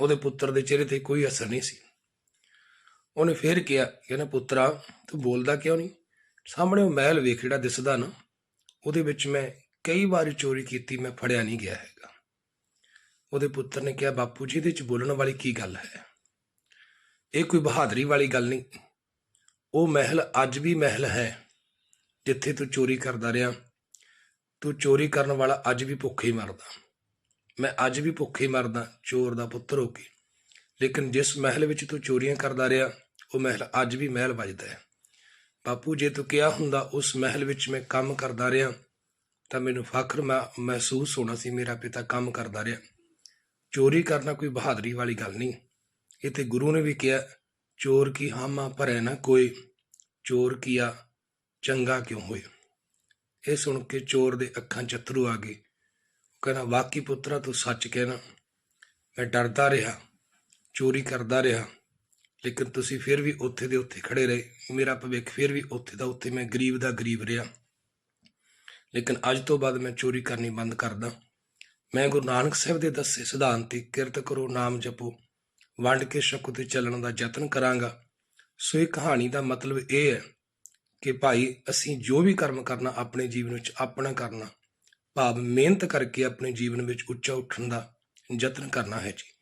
ਉਹਦੇ ਪੁੱਤਰ ਦੇ ਚਿਹਰੇ ਤੇ ਕੋਈ ਅਸਰ ਨਹੀਂ ਸੀ। ਉਹਨੇ ਫੇਰ ਕਿਹਾ ਕਹਿੰਦਾ, ਪੁੱਤਰਾ, ਤੂੰ ਬੋਲਦਾ ਕਿਉਂ ਨਹੀਂ? ਸਾਹਮਣੇ ਉਹ ਮਹਿਲ ਵੇਖ ਜਿਹੜਾ ਦਿਸਦਾ ਨਾ, ਉਹਦੇ ਵਿੱਚ ਮੈਂ ਕਈ ਵਾਰੀ ਚੋਰੀ ਕੀਤੀ, ਮੈਂ ਫੜਿਆ ਨਹੀਂ ਗਿਆ ਹੈਗਾ। ਉਹਦੇ ਪੁੱਤਰ ਨੇ ਕਿਹਾ, ਬਾਪੂ ਜੀ, ਇਹਦੇ ਵਿੱਚ ਬੋਲਣ ਵਾਲੀ ਕੀ ਗੱਲ ਹੈ? ਇਹ ਕੋਈ ਬਹਾਦਰੀ ਵਾਲੀ ਗੱਲ ਨਹੀਂ। ਉਹ ਮਹਿਲ ਅੱਜ ਵੀ ਮਹਿਲ ਹੈ, ਜਿੱਥੇ ਤੂੰ ਚੋਰੀ ਕਰਦਾ ਰਿਹਾ। ਤੂੰ ਚੋਰੀ ਕਰਨ ਵਾਲਾ ਅੱਜ ਵੀ ਭੁੱਖੇ ਹੀ ਮਰਦਾ। ਮੈਂ ਅੱਜ ਵੀ ਭੁੱਖੇ ਮਰਦਾ, ਚੋਰ ਦਾ ਪੁੱਤਰ ਹੋ ਕੇ। ਲੇਕਿਨ ਜਿਸ ਮਹਿਲ ਵਿੱਚ ਤੂੰ ਚੋਰੀਆਂ ਕਰਦਾ ਰਿਹਾ, ਉਹ ਮਹਿਲ ਅੱਜ ਵੀ ਮਹਿਲ ਵੱਜਦਾ ਹੈ। ਬਾਪੂ, ਜੇ ਤੂੰ ਕਿਹਾ ਹੁੰਦਾ ਉਸ ਮਹਿਲ ਵਿੱਚ ਮੈਂ ਕੰਮ ਕਰਦਾ ਰਿਹਾ, ਤਾਂ ਮੈਨੂੰ ਫਖਰ ਮਹਿ- ਮਹਿਸੂਸ ਹੋਣਾ ਸੀ ਮੇਰਾ ਪਿਤਾ ਕੰਮ ਕਰਦਾ ਰਿਹਾ। ਚੋਰੀ ਕਰਨਾ ਕੋਈ ਬਹਾਦਰੀ ਵਾਲੀ ਗੱਲ ਨਹੀਂ। ਇਹ ਤੇ ਗੁਰੂ ਨੇ ਵੀ ਕਿਹਾ, ਚੋਰ ਕੀ ਹਾਮਾ ਭਰੇ ਨਾ ਕੋਈ, ਚੋਰ ਕੀਆ ਚੰਗਾ ਕਿਉਂ ਹੋਏ? ਇਹ ਸੁਣ ਕੇ ਚੋਰ ਦੇ ਅੱਖਾਂ 'ਚ ਆ ਗਏ। ਕਹਿੰਦਾ ਵਾਕੀ ਪੁੱਤਰਾ, ਤੂੰ ਸੱਚ ਕਹਿਣਾ, ਮੈਂ ਡਰਦਾ ਰਿਹਾ, ਚੋਰੀ ਕਰਦਾ ਰਿਹਾ, ਲੇਕਿਨ ਤੁਸੀਂ ਫਿਰ ਵੀ ਉੱਥੇ ਦੇ ਉੱਥੇ ਖੜੇ ਰਹੇ। ਮੇਰਾ ਭਵਿੱਖ ਫਿਰ ਵੀ ਉੱਥੇ ਦਾ, ਉੱਥੇ ਮੈਂ ਗਰੀਬ ਦਾ ਗਰੀਬ ਰਿਹਾ। ਲੇਕਿਨ ਅੱਜ ਤੋਂ ਬਾਅਦ ਮੈਂ ਚੋਰੀ ਕਰਨੀ ਬੰਦ ਕਰਦਾ। ਮੈਂ ਗੁਰੂ ਨਾਨਕ ਸਾਹਿਬ ਦੇ ਦੱਸੇ ਸਿਧਾਂਤ ਤੇ ਕਿਰਤ ਕਰੋ, ਨਾਮ ਜਪੋ, ਵੰਡ ਕੇ ਸ਼ੱਕ ਤੇ ਚੱਲਣ ਦਾ ਯਤਨ ਕਰਾਂਗਾ। ਸੋ ਇਹ ਕਹਾਣੀ ਦਾ ਮਤਲਬ ਇਹ ਹੈ ਕਿ ਭਾਈ, ਅਸੀਂ ਜੋ ਵੀ ਕਰਮ ਕਰਨਾ, ਆਪਣੇ ਜੀਵਨ ਵਿੱਚ ਆਪਣਾ ਕਰਨਾ। ਭਾਵ ਮਿਹਨਤ ਕਰਕੇ ਆਪਣੇ ਜੀਵਨ ਵਿੱਚ ਉੱਚਾ ਉੱਠਣ ਦਾ ਯਤਨ ਕਰਨਾ ਹੈ ਜੀ।